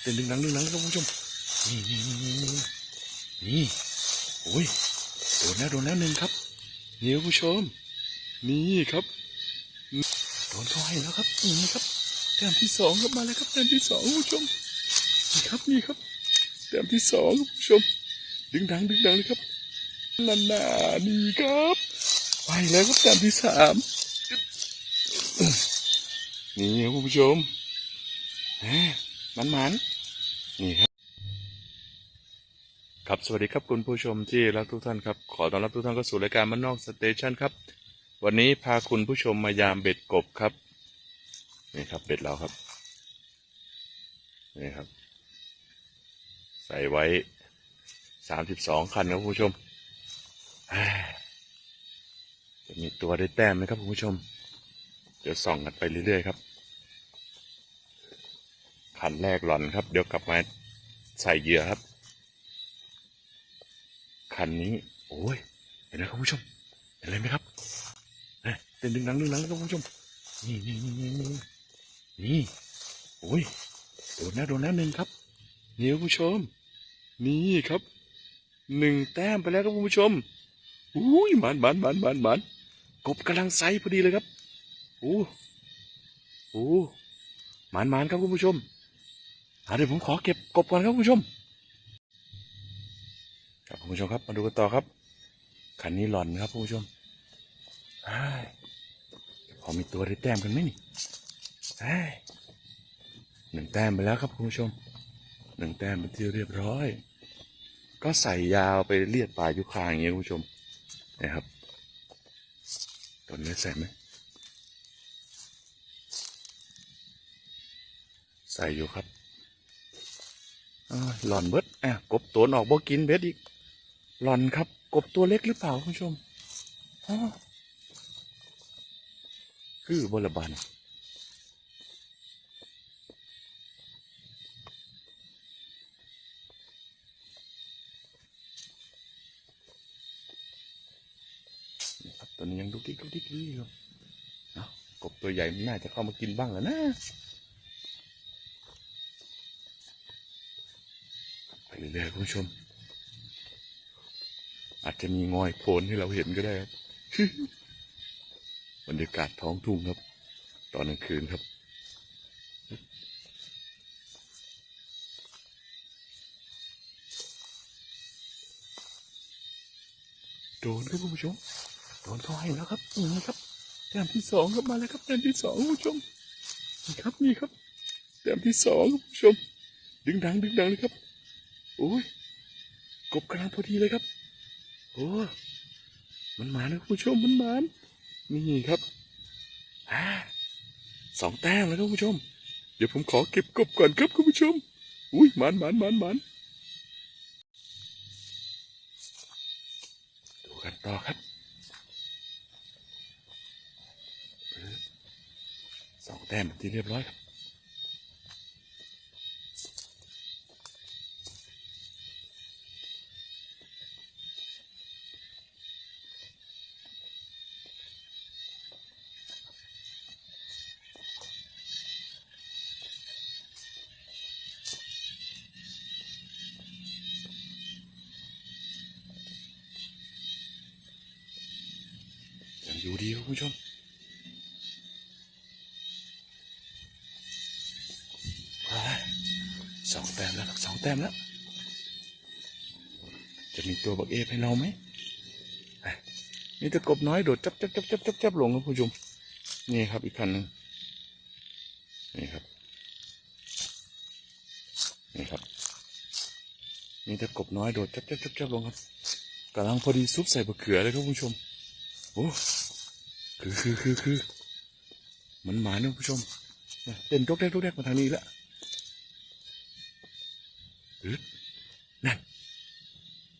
เต้นดึงหนังดึงหนังครับคุณผู้ชมนี่นี่นี่นี่โอ้ยโดนแล้วโดนแล้วหนึ่งครับนี่คุณผู้ชมนี่ครับโดนเขาให้แล้วครับนี่ครับแต้มที่สองครับมาแล้วครับแต้มที่สองคุณผู้ชมนี่ครับนี่ครับแต้มที่สองคุณผู้ชม ดึงดังดึงดังเลยครับนันนานี่ครับไปแล้วครับแต้มที่สามนี่ครับคุณผู้ชมแห มมันมันๆนี่ครับ ครับสวัสดีครับคุณผู้ชมที่รักทุกท่านครับ ขอต้อนรับทุกท่านเข้าสู่รายการมันนอกสเตชันครับ วันนี้พาคุณผู้ชมมายามเบ็ดกบครับ นี่ครับเบ็ดเราครับ นี่ครับ ใส่ไว้สามสิบสองคันครับคุณผู้ชมจะมีตัวได้แต้มไหมครับคุณผู้ชม เดี๋ยวส่องกันไปเรื่อยๆครับ คันแรกหล่อนครับ เดี๋ยวกลับมาใส่เหยื่อครับ คันนี้ โอ้ย เห็นไหมครับผู้ชม เห็นอะไรไหมครับเอ๊ะเต้นดึงหนังดึงหนังครับผู้ชม นี่นี่นี่นี่นี่นี่โอ้ย โดนแล้วโดนแล้วหนึ่งครับนี่คุณผู้ชม นี่ครับหนึ่งแต้มไปแล้วครับคุณผู้ชมอุ้ยหมันหมันหมันหมันหมันกบกำลังไซส์พอดีเลยครับโอ้โอ้หมันหมันครับคุณผู้ชม เดี๋ยวผมขอเก็บกบก่อนครับคุณผู้ชม ครับคุณผู้ชมครับมาดูกันต่อครับ คันนี้หล่อนครับคุณผู้ชมเฮ้ยพอมีตัวได้แต้มกันไหมนี่หนึ่งแต้มไปแล้วครับคุณผู้ชม หนึ่งแต้มเป็นที่เรียบร้อย ก็ใส่ยาวไปเลียดปลายยุคางอย่างเงี้ยคุณผู้ชมนะครับตัวนี้ใส่ไหมใส่อยู่ครับ หล่อนเบิดอะกบตัวออกบ่กินเบ็ดอีก หล่อนครับ กบตัวเล็กหรือเปล่าคุณผู้ชมอือบลบันตัวนี้ยังดุกดิกดุกดิกอยู่กบตัวใหญ่มันน่าจะเข้ามากินบ้างแล้วนะ ไป เรื่อยๆคุณผู้ชม อาจจะมีงอยโผล่ให้เราเห็นก็ได้ครับบรรยากาศท้องทุ่งครับ ตอนกลางคืนครับโดนครับคุณผู้ชมโดนเขาให้แล้วครับนี่ครับแต้มที่สองครับมาแล้วครับแต้มที่สองคุณผู้ชมนี่ครับนี่ครับแต้มที่สองคุณผู้ชม ดึงดังดึงดังเลยครับ อ้ยกบกำลังพอดีเลยครับ โอ้มันมานะคุณผู้ชมมันมานี่ครับอ่าสองแต้มแล้วครับคุณผู้ชม เดี๋ยวผมขอเก็บกบก่อนครับคุณผู้ชม อุ้ยมันมันมันมันดูกันต่อครับสองแต้มเป็นที่เรียบร้อยครับ ดีครับคุณผู้ชมเฮ้ยสองแต้มแล้วสองแต้มแล้ว จะมีตัวบักเอฟให้เราไหมนี่ตะกบน้อยโดดจับจับจับจับจับจับลงครับคุณผู้ชมนี่ครับอีกคันหนึ่งนี่ครับ นี่ครับนี่ตะกบน้อยโดดจับจับจับจับลงครับกำลังพอดีซุปใส่บะเขือเลยครับคุณผู้ชมโอ้ คือคือคือคือเหมันหมาเนี่ยผู้ชมเนี่ยเต้นตกแรกตกแรกมาทางนี้แล้วอึดนั่น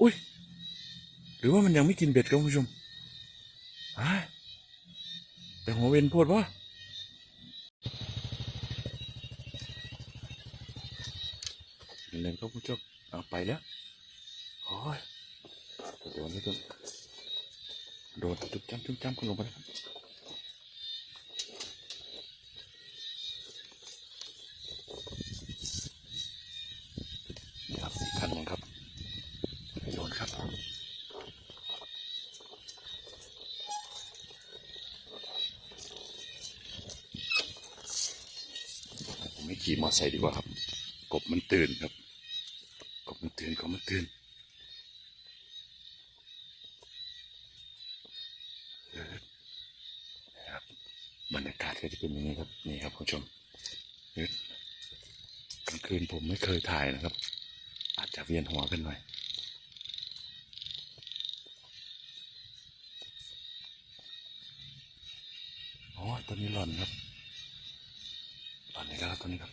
อุ้ยหรือว่ามันยังไม่กินเบ็ดครับผู้ชมฮะแต่หัวเวนโพดวะเล่นครับผู้ชมเอาไปแล้วโอ้ยโดนแล้ต้น โดดจุ๊บจ้ำจุ๊บจ้ำคุณลงไปแล้ครับสี่คันลงครับโดนครับผมไม่ขี่มอเตอร์ไซค์ดีกว่าครับ กบมันตื่นครับ กบมันตื่นกบมันตื่น ก็จะเป็นอย่างนี้ครับนี่ครับคุณผู้ชมกลางคืนผมไม่เคยถ่ายนะครับ อาจจะเวียนหัวกันหน่อยอ๋อตัวนี้หล่อนครับหล่อนนี่ครับตัวนี้ครับ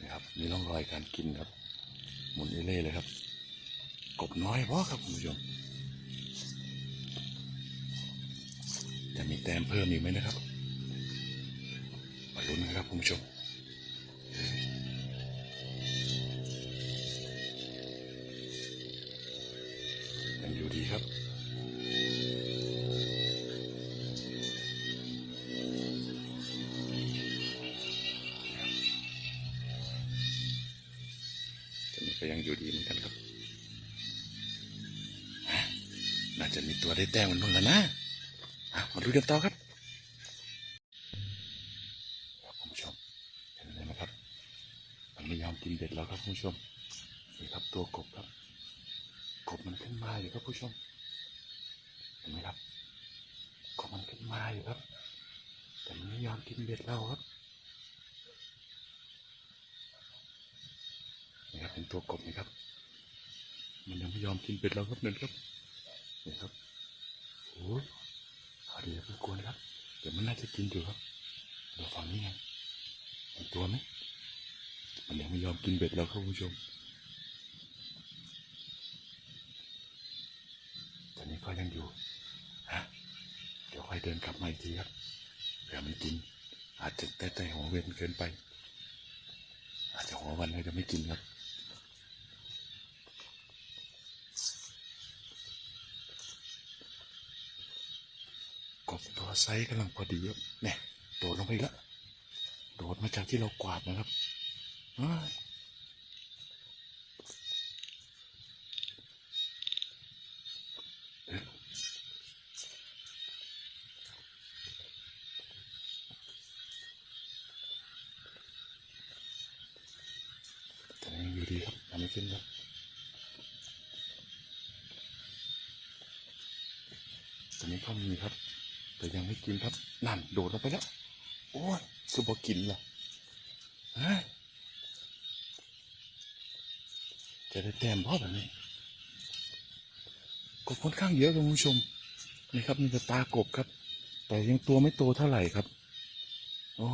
นี่ครับมีร่องรอยการกินครับ หมุนเล่เลยครับ กบน้อยเพราะครับคุณผู้ชมจะมีแต้มเพิ่มอีกไหมนะครับ มาลุ้นกันครับคุณผู้ชมยังอยู่ดีครับตัวนี้ก็ยังอยู่ดีเหมือนกันครับอะน่าจะมีตัวได้แต้มมันบ้างแล้วนะมาดูกันต่อครับคุณผู้ชมเห็นไหมครับ มันไม่ยอมกิน เบ็ดแล้วครับผู้ชมนี่ครับตัวกบครับ กบมันขึ้นมาอยู่ครับผู้ชม เห็นไหมครับ กบมันขึ้นมาอยู่ครับ แต่มันไม่ยอมกินเบ็ดเราครับนี่ครับเป็นตัวกบนะครับ มันยังไม่ยอมกินเป็ดเราครับนั่นครับนี่ครับโอ้ยเอาดีอย่าเพิ่งกวนะครับเดี๋ยวมันน่าจะกินอยู่ครับเดี๋ยวฝั่งนี้ไงเห็นตัวไหม มันยังไม่ยอมกินเบ็ดเราครับคุณผู้ชมตอนนี้ก็ยังอยู่ฮะเดี๋ยวค่อยเดินกลับมาอีกทีครับเผื่อมันกิน อาจจะแต่แต่หัวเวนเกินไป อาจจะหัววันเลยจะไม่กินครับกบตัวไซส์กำลังพอดีครับเนี่ยโดดลงไปแล้วโดดมาจากที่เรากวาดนะครับ อยเอ๊ะแต่ยังอยู่ดีครับยังไม่ขึ้นครับตัวนี้ก็มีครับ แต่ยังไม่กินครับ นั่น โดดลงไปแล้ว โอ้ยจะบอกกินเหรอ จะได้แต้มเพราะแบบนี้กบค่อนข้างเยอะครับคุณผู้ชมนี่ครับนี่คือตากบครับ แต่ยังตัวไม่โตเท่าไหร่ครับโอ้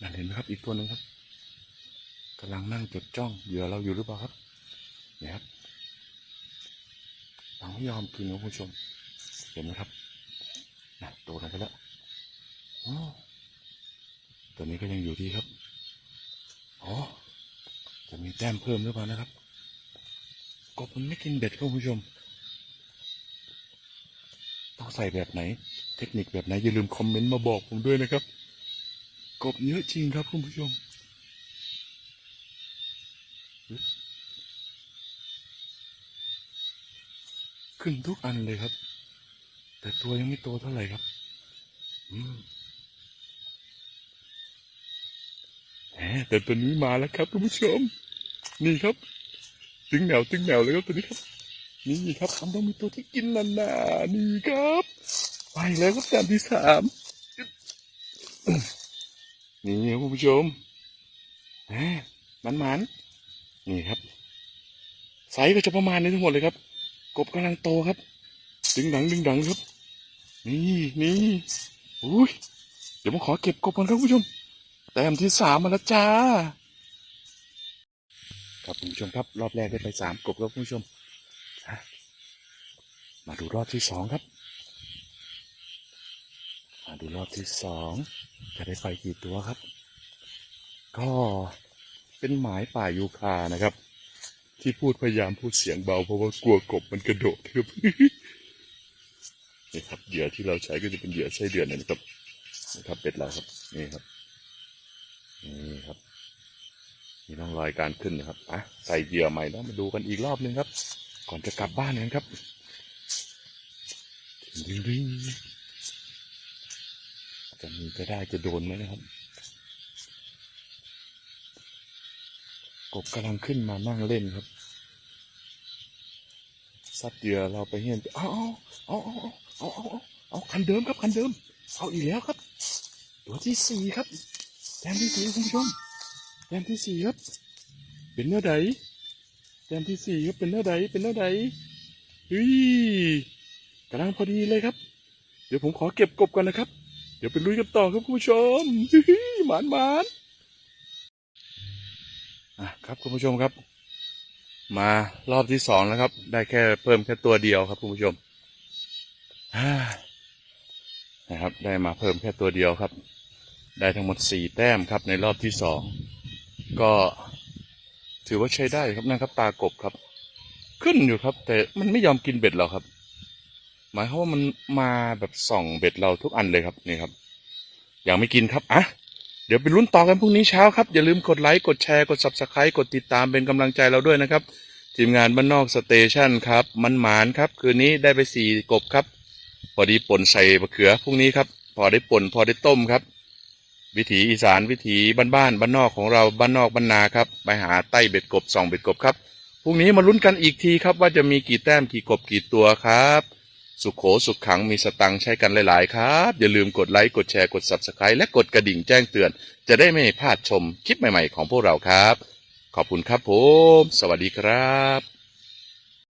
นั่นเห็นไหมครับ อีกตัวหนึ่งครับกำลังนั่งจดจ้องเหยื่อเราอยู่หรือเปล่าครับเนี่ยครับเราไม่ยอมกินนะคุณผู้ชม เห็นไหมครับน่ะโตลงไปแล้วอ๋อตัวนี้ก็ยังอยู่ดีครับอ๋อ มีแต้มเพิ่มหรือเปล่านะครับกบมันไม่กินเบ็ดครับคุณผู้ชม ต้องใส่แบบไหน เทคนิคแบบไหน อย่าลืมคอมเมนต์มาบอกผมด้วยนะครับ กบเยอะจริงครับคุณผู้ชมขึ้นทุกอันเลยครับ แต่ตัวยังไม่โตเท่าไหร่ครับ อืมแหมแต่ตัวนี้มาแล้วครับคุณผู้ชม นี่ครับ ตึงแนวตึงแนวเลยครับตัวนี้ครับ นี่ครับมันต้องมีตัวที่กินนานๆนี่ครับ ไปแล้วครับจานที่สามนี่ครับคุณผู้ชมมมันมันนี่ครับไซส์ก็จะประมาณนี้ทั้งหมดเลยครับ กบกำลังโตครับ ดึงดังดึงดังครับ นี่นี่อุ้ยเดี๋ยวผมขอเก็บกบก่อนครับคุณผู้ชมแต้มที่สามมาแล้วจ้า ครับคุณผู้ชมครับ รอบแรกได้ไปสามกบครับคุณผู้ชม มาดูรอบที่สองครับ มาดูรอบที่สองจะได้ไปกี่ตัวครับ ก็เป็นหมายป่ายูคานะครับ ที่พูดพยายามพูดเสียงเบาเพราะว่ากลัวกบมันกระโดดครับนี่ครับเหยื่อที่เราใช้ก็จะเป็นเหยื่อไส้เดือนนะครับนี่ครับเป็ดเราครับนี่ครับนี่ครับ มีร่องรอยการขึ้นนะครับอะใส่เหยื่อใหม่แล้วมาดูกันอีกรอบหนึ่งครับ ก่อนจะกลับบ้านกันครับดิ้งดิ้งจะมีจะได้จะโดนไหมนะครับ กบกำลังขึ้นมานั่งเล่นครับซัดเหยื่อเราไปเห็นเอาเอาเอาเอาเอาเอาเอาคันเดิมครับคันเดิม เอาอีกแล้วครับ ตัวที่สี่ครับแต้มที่สี่คุณผู้ชม แต้มที่สี่ครับ เป็นเนื้อใดแต้มที่สี่ครับเป็นเนื้อใดเป็นเนื้อใดเฮ้ยกำลังพอดีเลยครับ เดี๋ยวผมขอเก็บกบก่อนนะครับ เดี๋ยวไปลุยกันต่อครับคุณผู้ชมฮ้ยหมานหมานอะครับคุณผู้ชมครับ มารอบที่สองแล้วครับ ได้แค่เพิ่มแค่ตัวเดียวครับคุณผู้ชมนะครับ ได้มาเพิ่มแค่ตัวเดียวครับ ได้ทั้งหมดสี่แต้มครับในรอบที่สอง ก็ถือว่าใช้ได้ครับนะครับตากบครับ ขึ้นอยู่ครับ แต่มันไม่ยอมกินเบ็ดเราครับ หมายความว่ามันมาแบบส่องเบ็ดเราทุกอันเลยครับนี่ครับยังไม่กินครับอะเดี๋ยวไปลุ้นต่อกันพรุ่งนี้เช้าครับ อย่าลืมกดไลค์กดแชร์กด subscribe กดติดตามเป็นกำลังใจเราด้วยนะครับ ทีมงานบ้านนอกสเตชันครับ มันหมานครับ คืนนี้ได้ไปสี่กบครับ พอดีป่นใส่มะเขือพรุ่งนี้ครับ พอได้ป่นพอได้ต้มครับ วิถีอีสานวิถีบ้านบ้านๆบ้านนอกของเราบ้านนอกบ้านนาครับไปหาใต้เบ็ดกบส่องเบ็ดกบครับพรุ่งนี้มาลุ้นกันอีกทีครับว่าจะมีกี่แต้มกี่กบกี่ตัวครับ สุขโขสุขขังมีสตังค์ใช้กันหลาย ๆ ครับ อย่าลืมกดไลค์กดแชร์กด subscribe และกดกระดิ่งแจ้งเตือน จะได้ไม่พลาดชมคลิปใหม่ ๆ ของพวกเราครับ ขอบคุณครับผม สวัสดีครับ